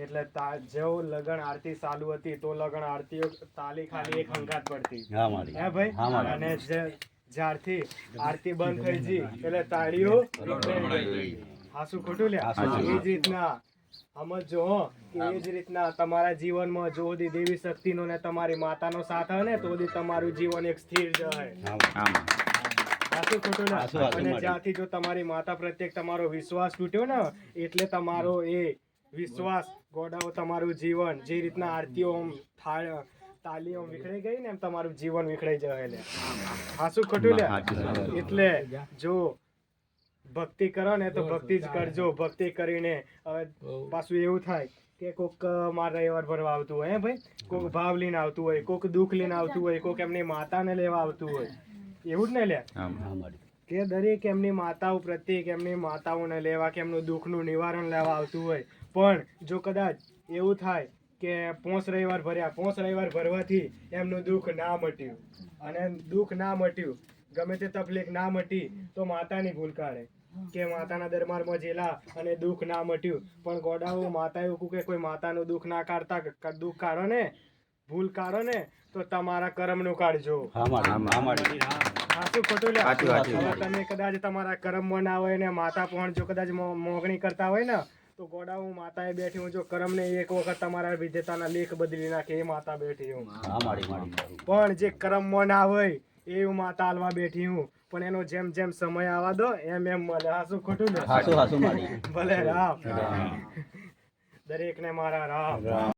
એટલે જેવું લગન આરતી ચાલુ હતી તો લગન આરતીઓ તાલી ખાલી એક હંગાત પડતી. હા હે ભાઈ? અને જ્યારથી આરતી બંધ થઈ ગઈ. એટલે તાળીઓ હાસુ ખોટું લે એ જ રીતના સમજો હો કે એ જ રીતના તમારા જીવનમાં જો દી દેવી શક્તિનો ને તમારી માતાનો સાથ હોય ને તો દી તમારું જીવન એક સ્થિર જ હોય હાચું ખોટું ના? અને જ્યાંથી જો તમારી માતા પ્રત્યે તમારો વિશ્વાસ તૂટ્યો ને એટલે તમારો એ વિશ્વાસ ગોડાઓ તમારું જીવન જે રીતના આરતીઓ તાલીઓ વિખડાઈ ગઈ ને એમ તમારું જીવન વિખરાઈ જાય લે હાસું ખોટું લે? એટલે જો ભક્તિ કરો ને તો ભક્તિ જ કરજો ભક્તિ કરીને. હવે પાછું એવું થાય કે કોક માર રવિવાર ભરવા આવતું હોય હે ભાઈ? કોક ભાવ લઈને આવતું હોય કોક દુઃખ લઈને આવતું હોય કોક એમની માતાને લેવા આવતું હોય. એવું જ ને લે? કે દરેક એમની માતાઓ પ્રત્યેક એમની માતાઓને લેવા કે એમનું દુઃખનું નિવારણ લેવા આવતું હોય. પણ જો કદાચ એવું થાય કે પોંચ રવિવાર ભર્યા પોંચ રવિવાર ભરવાથી એમનું દુઃખ ના મટ્યું. અને દુઃખ ના મટ્યું, ગમે તે તકલીફ ના મટી, તો માતાની ભૂલ કાઢે. કે માતાના દરબારમાં જેલા અને દુઃખ ના મટ્યું. પણ ગોડાઓ માતા એવું કે કોઈ માતાનું દુઃખ ના કાઢતા દુઃખ કાઢો ને, ભૂલ કાઢો ને, તો તમારા કર્મનું કાઢજો. હા સાચું ખોટું લે તમે કદાચ તમારા કર્મમાં ના હોય ને માતા પણ જો કદાચ મોગણી કરતા હોય ને તો ગોડા હું માતાએ બેઠી હું જો કરમ ને એક વખત તમારા વિજેતાના લેખ બદલી નાખે એ માતા બેઠી હું. પણ જે કરમ ના હોય એ હું માતા હાલવા બેઠી હું. પણ એનો જેમ જેમ સમય આવવા દો એમ એમ મળે. હાસુ ખોટું ને હાસુ હાસુ મારી. ભલે રામ. દરેકને મારા રામ.